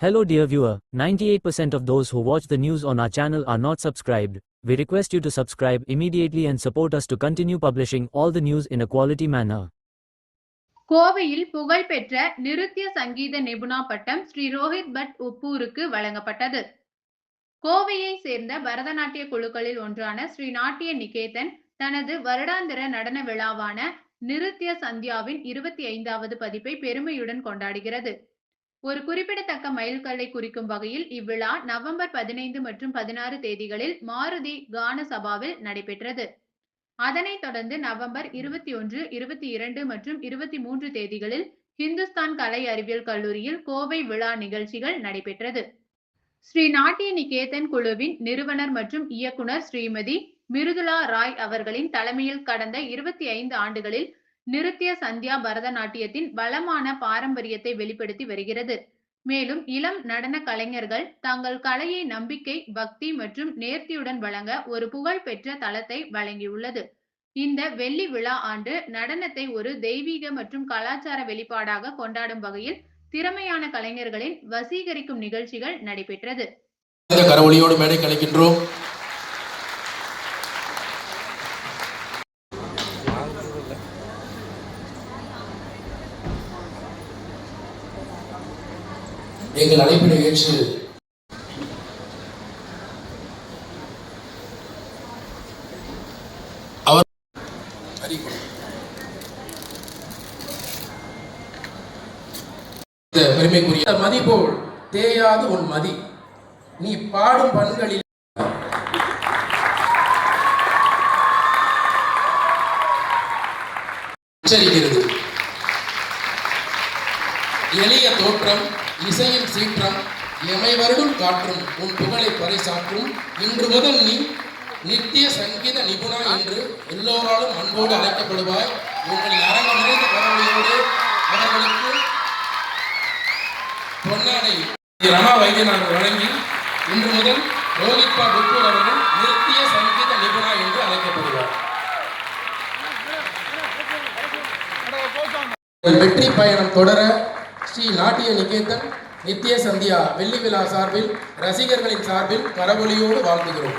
Hello dear viewer, 98% of those who watch the news on our channel are not subscribed. We request you to subscribe immediately and support us to continue publishing all the news in a quality manner. கோவையில் புகழ்பெற்ற நிருத்திய சங்கீத நிபுணா பட்டம் Sri Rohit but உப்பூருக்கு வழங்கப்பட்டது கோவையை சேர்ந்த பரதநாட்டிய குழுக்களில் ஒன்றான ஸ்ரீ நாட்டிய நிகேதன் தனது வருடாந்திர நடன விழாவான நிருத்ய சந்தியாவின் இருபத்தி ஐந்தாவது பதிப்பை பெருமையுடன் கொண்டாடுகிறது. ஒரு குறிப்பிடத்தக்க மைல்கல்லை குறிக்கும் வகையில் இவ்விழா நவம்பர் பதினைந்து மற்றும் பதினாறு தேதிகளில் மாருதி கான சபாவில் நடைபெற்றது. அதனைத் தொடர்ந்து நவம்பர் இருபத்தி ஒன்று இருபத்தி இரண்டு மற்றும் இருபத்தி மூன்று தேதிகளில் ஹிந்துஸ்தான் கலை அறிவியல் கல்லூரியில் கோவை விழா நிகழ்ச்சிகள் நடைபெற்றது. ஸ்ரீ நாட்டிய நிகேதன் குழுவின் நிறுவனர் மற்றும் இயக்குனர் ஸ்ரீமதி மிருதுலா ராய் அவர்களின் தலைமையில் கடந்த இருபத்தி ஐந்து ஆண்டுகளில் நிருத்ய சந்தியா பரதநாட்டியத்தின் வளமான பாரம்பரியத்தை வெளிப்படுத்தி வருகிறது. மேலும் இளம் நடன கலைஞர்கள் தங்கள் கலையை நம்பிக்கை பக்தி மற்றும் நேர்த்தியுடன் வழங்க ஒரு புகழ்பெற்ற தளத்தை வழங்கியுள்ளது. இந்த வெள்ளி விழா ஆண்டு நடனத்தை ஒரு தெய்வீக மற்றும் கலாச்சார வெளிப்பாடாக கொண்டாடும் வகையில் திறமையான கலைஞர்களின் வசீகரிக்கும் நிகழ்ச்சிகள் நடைபெற்றது. கரவொலியோடு மேடை கலைக்கின்றோம். எங்கள் அழைப்பினை ஏற்று பெருமைக்குரிய. மதி போல் தேயாது உன் மதி. நீ பாடும் பண்களில். உச்சரிக்கிறது. எளிய தோற்றம் இசையின் சீற்றம் எமை வருடும் காற்றும் உன் புகழை பறைசாற்றும் இன்று முதல் நீ நித்திய சங்கீத நிபுணர் என்று எல்லோராலும் அன்போடு அழைக்கப்படுவாய். உங்கள் அரங்க நிறைந்த கரவொலியோடு ரமா வைத்தியநாதன் வழங்கி இன்று முதல் ரோஹித் பா அவர்கள் நித்திய சங்கீத நிபுணா என்று அழைக்கப்படுவார். வெற்றி பயணம் தொடர ஸ்ரீ நாட்டிய நிகேதன் நித்திய சந்தியா வெள்ளி விழா சார்பில் ரசிகர்களின் சார்பில் கரவொலியோடு வாழ்த்துகிறோம்.